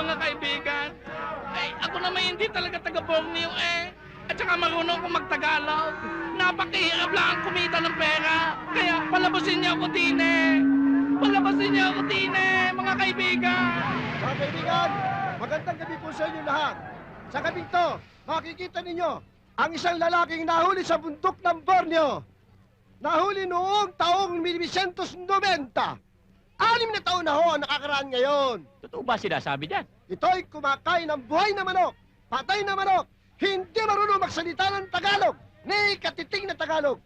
mga kaibigan. Ay, ako naman hindi talaga taga Borneo eh. At saka marunong akong magtagalog. Napakahirap lang ang kumita ng pera. Kaya palabasin niyo ako din eh. Palabasin niyo ako din eh, mga kaibigan. Mga kaibigan, magandang gabi po sa inyo lahat. Sa gabing to, makikita ninyo ang isang lalaking nahuli sa bundok ng Borneo. Nahuli noong taong 1990. Anim na taon na ho ang nakakaraan ngayon. Totoo ba sinasabi niyan? Ito'y kumakain ng buhay na manok, patay na manok, hindi marunong magsalita ng Tagalog, ni katiting na Tagalog.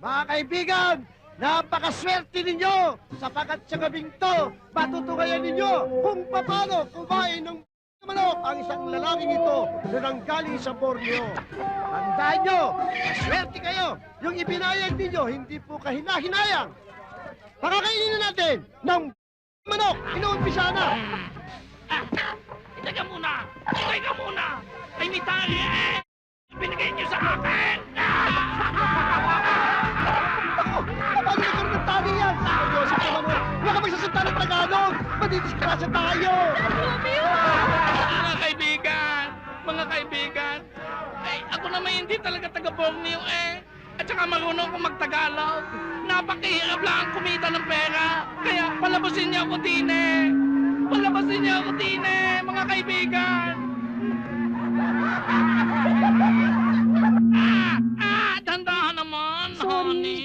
Mga kaibigan, napakaswerte ninyo sapagkat sa gabing to, matutugayan ninyo kung paano kumain ng manok ang isang lalaking ito na nanggaling sa Borneo. Tandaan nyo, maswerte kayo. Yung ibinayag ninyo, hindi po kahina-hinayang. Pakakainin na natin ng manok, inuumpisa na. Palabasin niyo ako din eh, mga kaibigan. Ah! Ah! Dandahan naman, Sorry. honey.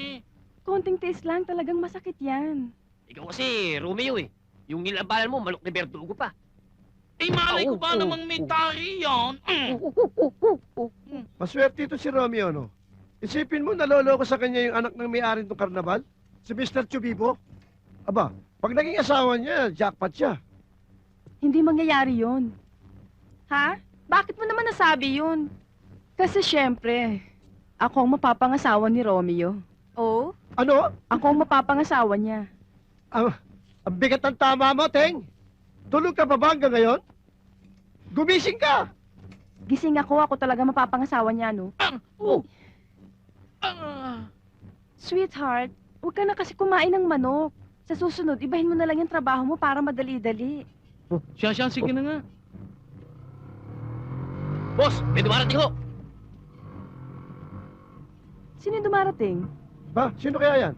Konting taste lang, talagang masakit yan. Ikaw kasi, Romeo eh. Yung nilabanan mo, manok ni Bertugo pa. Eh, malay ko ba oh, namang may oh. tari yan? Mm. Maswerte ito si Romeo, no? Isipin mo, naloloko sa kanya yung anak ng may-ari ng karnabal? Si Mr. Chubibo? Aba, pag naging asawa niya, jackpot siya. Hindi mangyayari yun. Ha? Bakit mo naman nasabi yun? Kasi syempre, ako ang mapapangasawa ni Romeo. Oh? Ano? Ako ang mapapangasawa niya. Ang, ang bigat ng tama mo, Teng. Tulog ka pa ba hanggang ngayon? Gumising ka! Gising ako, ako talaga mapapangasawa niya, no? Oh. Ah. Sweetheart, huwag ka na kasi kumain ng manok. Sa susunod, ibahin mo na lang yung trabaho mo para madali-dali. Siya, siya, sige na nga. Boss, may dumarating ho. Sino yung dumarating? Ba, sino kaya yan?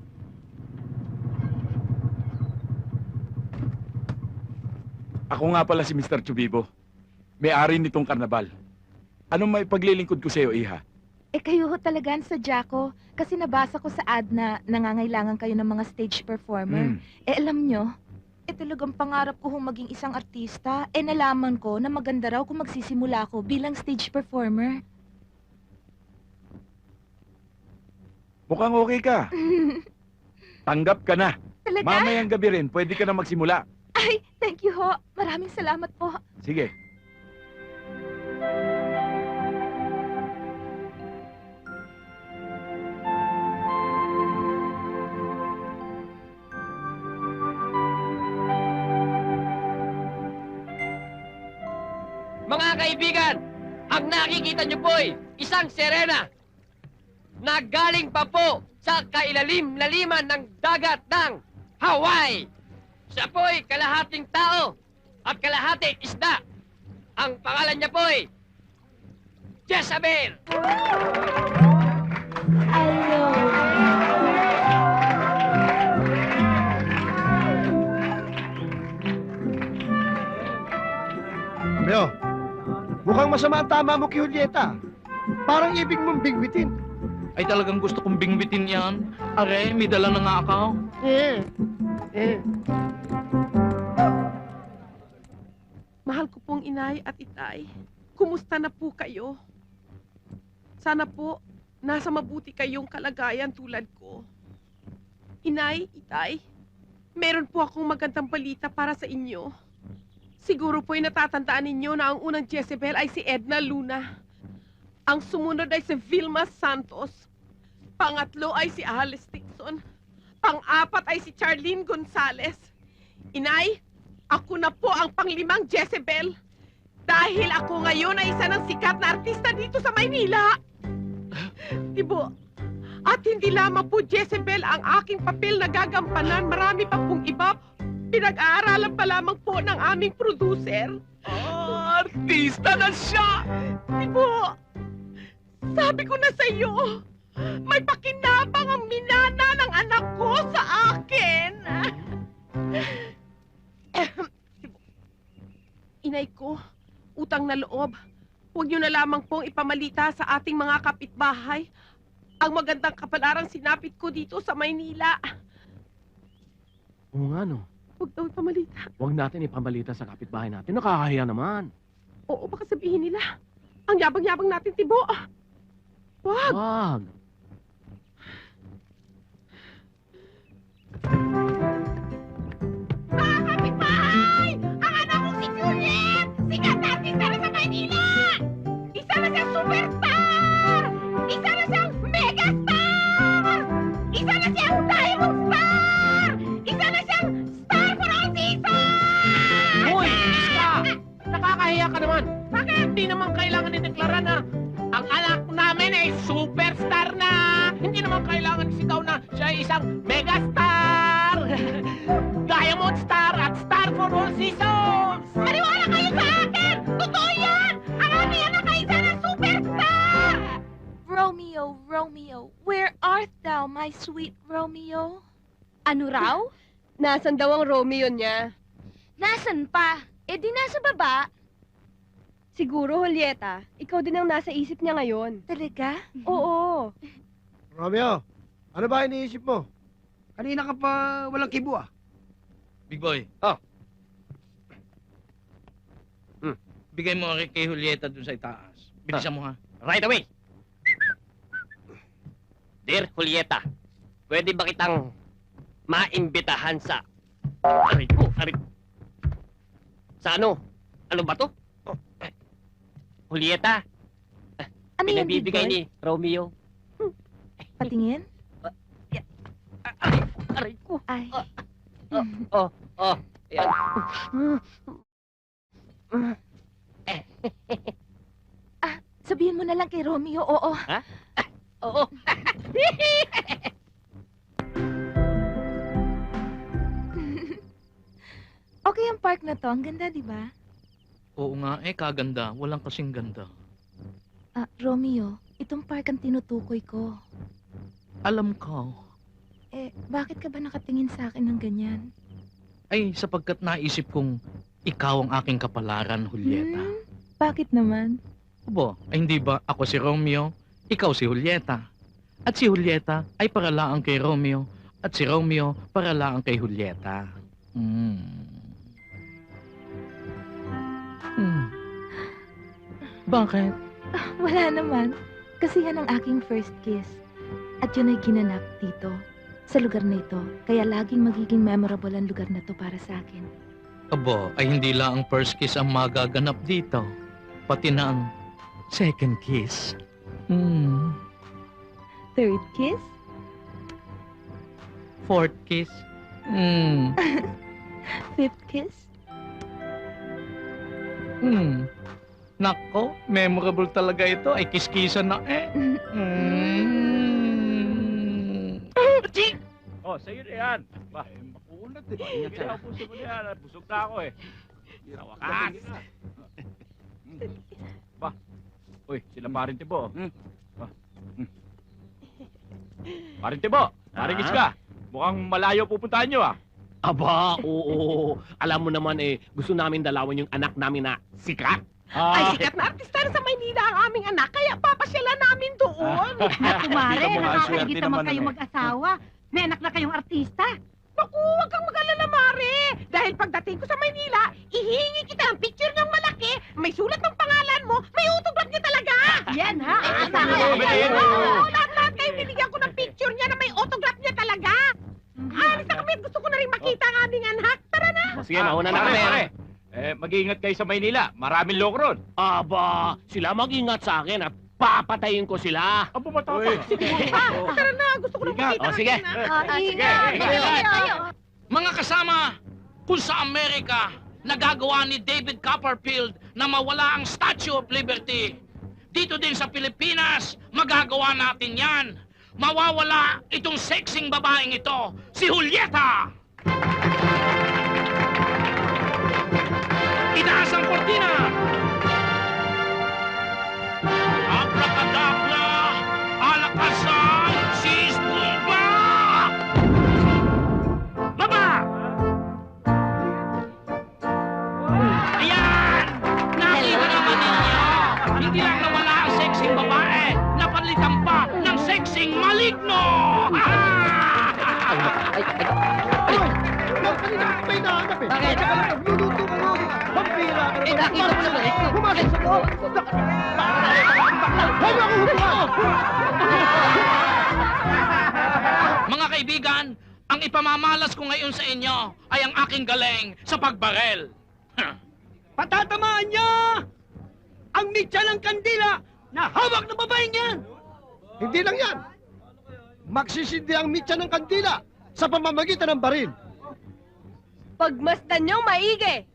Ako nga pala si Mr. Chubibo. May-ari nitong karnabal. Anong may paglilingkod ko sa iyo, Iha? Eh kayo ho talaga sa Jaco kasi nabasa ko sa ad na nangangailangan kayo ng mga stage performer. Hmm. Eh alam nyo, eh talagang pangarap ko hong maging isang artista. Eh nalaman ko na maganda raw kung magsisimula ako bilang stage performer. Mukhang okay ka. Tanggap ka na. Talaga? Mamayang gabi rin, pwede ka na magsimula. Ay, thank you ho. Maraming salamat po. Sige. Mga kaibigan, ang nakikita niyo po'y isang serena na galing pa po sa kailalim-laliman ng dagat ng Hawaii. Siya po'y kalahating tao at kalahating isda. Ang pangalan niya po'y Jezebel. Romeo, mukhang masama ang tama mo kay Julieta. Parang ibig mong bigwitin. Ay talagang gusto kong bingbitin yan. Are, may dala na nga ako. Eh, eh. Mahal ko pong inay at itay. Kumusta na po kayo? Sana po, nasa mabuti kayong kalagayan tulad ko. Inay, itay, meron po akong magandang balita para sa inyo. Siguro po'y natatandaan ninyo na ang unang Jezebel ay si Edna Luna. Ang sumunod ay si Vilma Santos. Pangatlo ay si Alice Dixon. Pang-apat ay si Charlene Gonzalez. Inay, ako na po ang panglimang Jezebel. Dahil ako ngayon ay isa ng sikat na artista dito sa Maynila. Tibo, at hindi lamang po Jezebel ang aking papel na gagampanan. Marami pa pong iba. Pinag-aaralan pa lamang po ng aming producer. Ah, artista na siya! Tibo, sabi ko na sa iyo, may pakinabang ang minana ng anak ko sa akin. Tibo, Inay ko, utang na loob. Huwag niyo na lamang pong ipamalita sa ating mga kapitbahay ang magandang kapalarang sinapit ko dito sa Maynila. Oo nga, no. Huwag daw ipamalita. Huwag natin ipamalita sa kapitbahay natin. Nakakahiya naman. Oo, baka sabihin nila. Ang yabang-yabang natin, Tibo. Wag! Wag. Mga kapitbahay! Ang anak kong si Juliet! Sikat na artista na sa Maynila! Isa na siyang superstar! Isa na Nakakahiya ka naman. Bakit? Hindi naman kailangan ideklara na ang anak namin ay superstar na. Hindi naman kailangan isigaw na siya ay isang megastar. Diamond star at star for all seasons. Maniwala kayo sa akin! Totoo yan! Ang aming anak ay isa na superstar! Romeo, Romeo, where art thou, my sweet Romeo? Ano raw? Nasaan daw ang Romeo niya? Nasaan pa? Eh di nasa baba. Siguro, Julieta, ikaw din ang nasa isip niya ngayon. Talaga? Oo. Romeo, ano ba iniisip mo? Kanina ka pa walang kibo ah. Big boy. Oh. Hmm. Bigay mo kay, kay Julieta dun sa itaas. Bilisan mo ha. Right away. Dear Julieta, pwede ba kitang maimbitahan sa... Aray ko, aray. Sa ano? Ano ba to? Julieta, Ano yan, Big pinabibigay Boy? ni Romeo. Patingin? Aray, aray ko. Ay. Oh, oh. Yan. Sabihin mo na lang kay Romeo, oo. Oo. Okay ang park na to. Ang ganda, di ba? Oo nga, eh kaganda. Walang kasing ganda. Ah, Romeo, itong park ang tinutukoy ko. Alam ko. Eh, bakit ka ba nakatingin sa akin ng ganyan? Ay, sapagkat naisip kong ikaw ang aking kapalaran, Julieta. Hmm? Bakit naman? Abo, ay hindi ba ako si Romeo, ikaw si Julieta. At si Julieta ay paralaan kay Romeo, at si Romeo paralaan kay Julieta. Hmm. Hmm. Bakit? Wala naman. Kasi yan ang aking first kiss. At yun ay ginanap dito, sa lugar na ito. Kaya laging magiging memorable ang lugar na to para sa akin. Abo, ay hindi lang ang first kiss ang magaganap dito. Pati na ang second kiss. Hmm. Third kiss? Fourth kiss. Hmm. Fifth kiss? Hmm. Nako, memorable talaga ito. Ay kiskisan na eh. Hmm. Oh, sa'yo na yan. Ba, eh, makunat eh. Ingat ka. Puso mo na yan. Busog na ako eh. Sa wakas. Hmm. Ba, uy, sila parin tibo. Hmm. Ba. Hmm. Parin tibo, parigis ka. Mukhang malayo pupuntahan nyo ah. Aba, oo. Alam mo naman eh, gusto namin dalawan yung anak namin na sikat. Ah, sikat na artista na sa Maynila ang aming anak, kaya papasyalan namin doon. Kumare, nakakaigit naman kayo mag-asawa. May anak na kayong artista. Naku, huwag kang mag-alala, Mare. Dahil pagdating ko sa Maynila, ihingi kita ng picture ng malaki, may sulat ng pangalan mo, may autograph niya talaga. Yan ha, asawa Oo, ko yan. oo, lahat-lahat kayo binigyan ko ng picture niya na may autograph niya talaga. Alis na kami, gusto ko na rin makita ang aming anak. Tara na. Sige, mauna na pare, kami. pare. Eh, mag-iingat kayo sa Maynila. Maraming loko ron. Aba, sila mag-ingat sa akin at papatayin ko sila. Ang pumatapang. Ah, tara na, gusto ko na Ingat. makita Oh, ang sige. aming anak. Sige, ingat. Mga kasama, kung sa Amerika, nagagawa ni David Copperfield na mawala ang Statue of Liberty. Dito din sa Pilipinas, magagawa natin yan. Mawawala itong sexing babaeng ito, si Julieta! capitán Sanfortina. Mga kaibigan, ang ipamamalas ko ngayon sa inyo ay ang aking galing sa pagbarel. Patatamaan niya! Ang mitya ng kandila na hawak ng babaeng yan! Hindi lang yan. Magsisindi ang mitya ng kandila sa pamamagitan ng baril. Pagmasdan niyong maigi!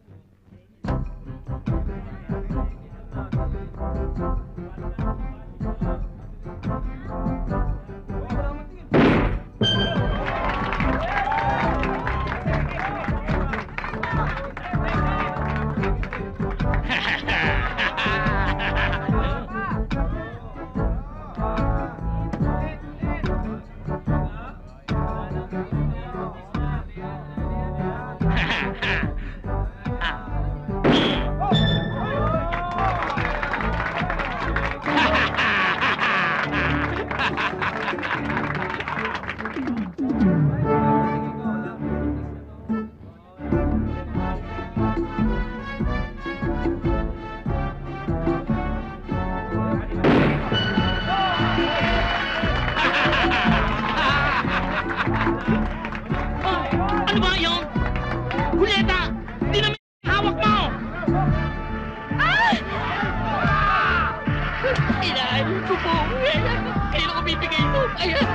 Inaayos ko po. Kailan ko bibigay ito? Ayan!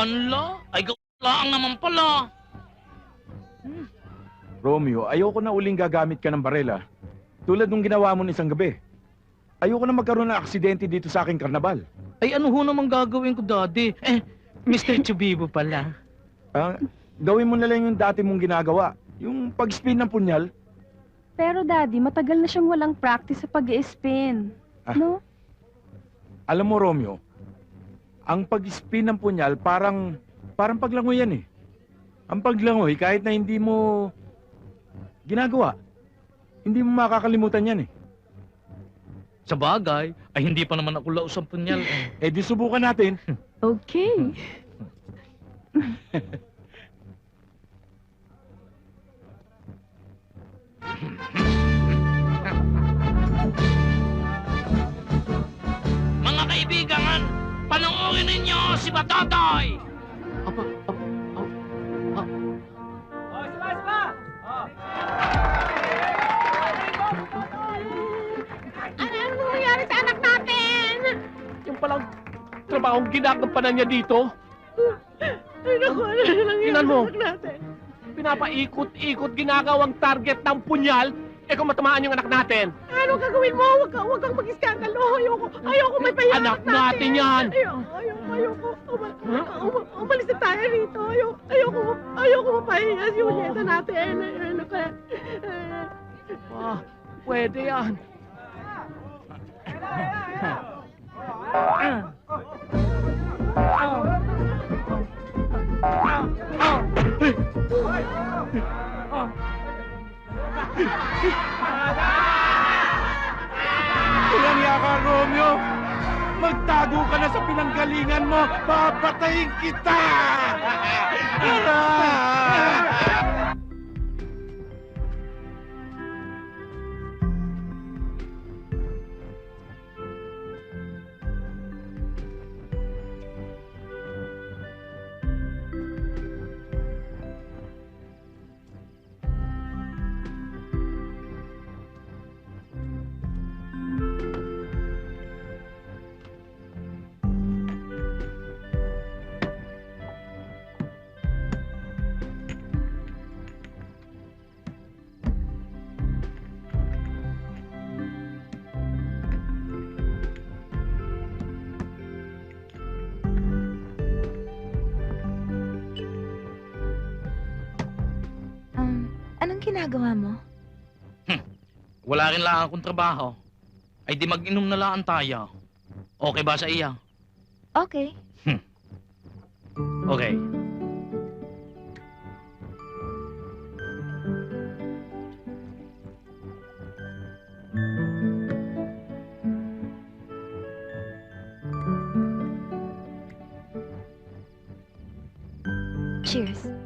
Anla? Ay, lang naman pala. Romeo, ayoko na uling gagamit ka ng barela. Tulad nung ginawa mo isang gabi. Ayoko na magkaroon ng aksidente dito sa aking karnabal. Ay, ano ho naman gagawin ko, Daddy? Eh, Mr. Chubibo pala. Ah, gawin mo na lang yung dati mong ginagawa. Yung pag-spin ng punyal. Pero daddy, matagal na siyang walang practice sa pag spin Ah. No? Alam mo, Romeo, ang pag-spin ng punyal parang, parang paglangoy yan eh. Ang paglangoy, kahit na hindi mo ginagawa, hindi mo makakalimutan yan eh. Sa bagay, ay hindi pa naman ako laos ang punyal. eh. Eh di subukan natin. Okay. Mga kaibigan, panoorin ninyo si Batotoy! Apa, apa, apa, Ano ang nangyayari sa anak natin? Yung palang trabahong ginagampanan niya dito. Ay, naku, ano na nangyayari Tingnan mo. anak natin? Pinapaikot-ikot ginagawang target ng punyal. Eh kung matamaan yung anak natin. Ano gagawin mo? Huwag ka, huwag kang mag-iskandalo. Ayoko, ayoko may pahiya Anak natin yan. Ayoko, ayoko, ayoko. Umal, um- umalis na tayo rito. Ayoko, ayoko, ayoko mapahiya si Julieta natin. Ano ka? Ah, pwede yan. Walang yaka, Romeo! Magtago ka na sa pinanggalingan mo! Papatayin kita! Um, Anong ginagawa mo? Hm. Wala rin lang akong trabaho. Ay di mag-inom na lang tayo. Okay ba sa iya? Okay. Hm. Okay. Cheers.